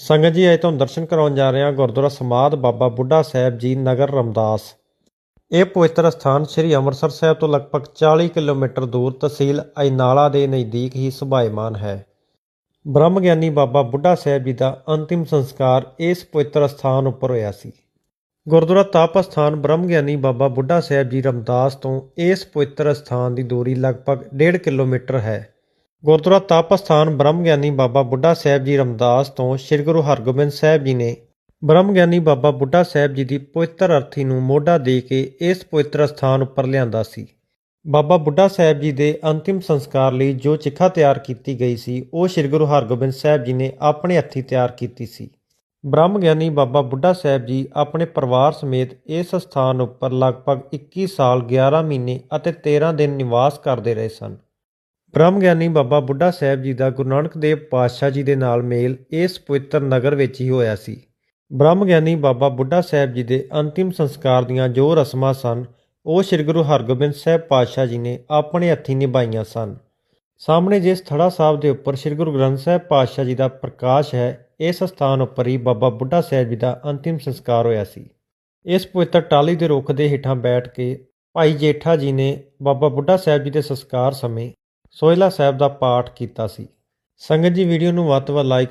ਸੰਗਤ ਜੀ, ਅੱਜ ਤੁਹਾਨੂੰ ਦਰਸ਼ਨ ਕਰਾਉਣ ਜਾ ਰਹੇ ਹਾਂ ਗੁਰਦੁਆਰਾ ਸਮਾਧ ਬਾਬਾ ਬੁੱਢਾ ਸਾਹਿਬ ਜੀ, ਨਗਰ ਰਮਦਾਸ। ਇਹ ਪਵਿੱਤਰ ਸਥਾਨ ਸ੍ਰੀ ਅੰਮ੍ਰਿਤਸਰ ਸਾਹਿਬ ਤੋਂ ਲਗਭਗ 40 ਕਿਲੋਮੀਟਰ ਦੂਰ ਤਹਿਸੀਲ ਅਜਨਾਲਾ ਦੇ ਨਜ਼ਦੀਕ ਹੀ ਸੁਭਾਇਮਾਨ ਹੈ। ਬ੍ਰਹਮ ਗਿਆਨੀ ਬਾਬਾ ਬੁੱਢਾ ਸਾਹਿਬ ਜੀ ਦਾ ਅੰਤਿਮ ਸੰਸਕਾਰ ਇਸ ਪਵਿੱਤਰ ਸਥਾਨ ਉੱਪਰ ਹੋਇਆ ਸੀ। ਗੁਰਦੁਆਰਾ ਤਪ ਸਥਾਨ ਬ੍ਰਹਮ ਗਿਆਨੀ ਬਾਬਾ ਬੁੱਢਾ ਸਾਹਿਬ ਜੀ ਰਮਦਾਸ ਤੋਂ ਇਸ ਪਵਿੱਤਰ ਸਥਾਨ ਦੀ ਦੂਰੀ ਲਗਭਗ 1.5 ਕਿਲੋਮੀਟਰ ਹੈ। ਗੁਰਦੁਆਰਾ ਤਪ ਸਥਾਨ ਬ੍ਰਹਮ ਗਿਆਨੀ ਬਾਬਾ ਬੁੱਢਾ ਸਾਹਿਬ ਜੀ ਰਮਦਾਸ ਤੋਂ ਸ੍ਰੀ ਗੁਰੂ ਹਰਗੋਬਿੰਦ ਸਾਹਿਬ ਜੀ ਨੇ ਬ੍ਰਹਮ ਗਿਆਨੀ ਬਾਬਾ ਬੁੱਢਾ ਸਾਹਿਬ ਜੀ ਦੀ ਪਵਿੱਤਰ ਅਰਥੀ ਨੂੰ ਮੋਢਾ ਦੇ ਕੇ ਇਸ ਪਵਿੱਤਰ ਸਥਾਨ ਉੱਪਰ ਲਿਆਂਦਾ ਸੀ। ਬਾਬਾ ਬੁੱਢਾ ਸਾਹਿਬ ਜੀ ਦੇ ਅੰਤਿਮ ਸੰਸਕਾਰ ਲਈ ਜੋ ਚਿਖਾ ਤਿਆਰ ਕੀਤੀ ਗਈ ਸੀ, ਉਹ ਸ੍ਰੀ ਗੁਰੂ ਹਰਗੋਬਿੰਦ ਸਾਹਿਬ ਜੀ ਨੇ ਆਪਣੇ ਹੱਥੀਂ ਤਿਆਰ ਕੀਤੀ ਸੀ। ਬ੍ਰਹਮ ਗਿਆਨੀ ਬਾਬਾ ਬੁੱਢਾ ਸਾਹਿਬ ਜੀ ਆਪਣੇ ਪਰਿਵਾਰ ਸਮੇਤ ਇਸ ਸਥਾਨ ਉੱਪਰ ਲਗਭਗ 21 ਸਾਲ 11 ਮਹੀਨੇ ਅਤੇ 13 ਦਿਨ ਨਿਵਾਸ ਕਰਦੇ ਰਹੇ ਸਨ। ਬ੍ਰਹਮ ਗਿਆਨੀ ਬਾਬਾ ਬੁੱਢਾ ਸਾਹਿਬ ਜੀ ਦਾ ਗੁਰੂ ਨਾਨਕ ਦੇਵ ਪਾਤਸ਼ਾਹ ਜੀ ਦੇ ਨਾਲ ਮੇਲ ਇਸ ਪਵਿੱਤਰ ਨਗਰ ਵਿੱਚ ਹੀ ਹੋਇਆ ਸੀ। ਬ੍ਰਹਮ ਗਿਆਨੀ ਬਾਬਾ ਬੁੱਢਾ ਸਾਹਿਬ ਜੀ ਦੇ ਅੰਤਿਮ ਸੰਸਕਾਰ ਦੀਆਂ ਜੋ ਰਸਮਾਂ ਸਨ, ਉਹ ਸ੍ਰੀ ਗੁਰੂ ਹਰਗੋਬਿੰਦ ਸਾਹਿਬ ਪਾਤਸ਼ਾਹ ਜੀ ਨੇ ਆਪਣੇ ਹੱਥੀਂ ਨਿਭਾਈਆਂ ਸਨ। ਸਾਹਮਣੇ ਜਿਸ ਥੜਾ ਸਾਹਿਬ ਦੇ ਉੱਪਰ ਸ੍ਰੀ ਗੁਰੂ ਗ੍ਰੰਥ ਸਾਹਿਬ ਪਾਤਸ਼ਾਹ ਜੀ ਦਾ ਪ੍ਰਕਾਸ਼ ਹੈ, ਇਸ ਸਥਾਨ ਉੱਪਰ ਹੀ ਬਾਬਾ ਬੁੱਢਾ ਸਾਹਿਬ ਜੀ ਦਾ ਅੰਤਿਮ ਸੰਸਕਾਰ ਹੋਇਆ ਸੀ। ਇਸ ਪਵਿੱਤਰ ਟਾਲੀ ਦੇ ਰੁੱਖ ਦੇ ਹੇਠਾਂ ਬੈਠ ਕੇ ਭਾਈ ਜੇਠਾ ਜੀ ਨੇ ਬਾਬਾ ਬੁੱਢਾ ਸਾਹਿਬ ਜੀ ਦੇ ਸੰਸਕਾਰ ਸਮੇਂ ਸੋਹਿਲਾ ਸਾਹਿਬ ਦਾ ਪਾਠ ਕੀਤਾ ਸੀ। ਸੰਗਤ ਜੀ ਵੀਡੀਓ ਨੂੰ ਵੱਧ ਤੋਂ ਵੱਧ ਲਾਈਕ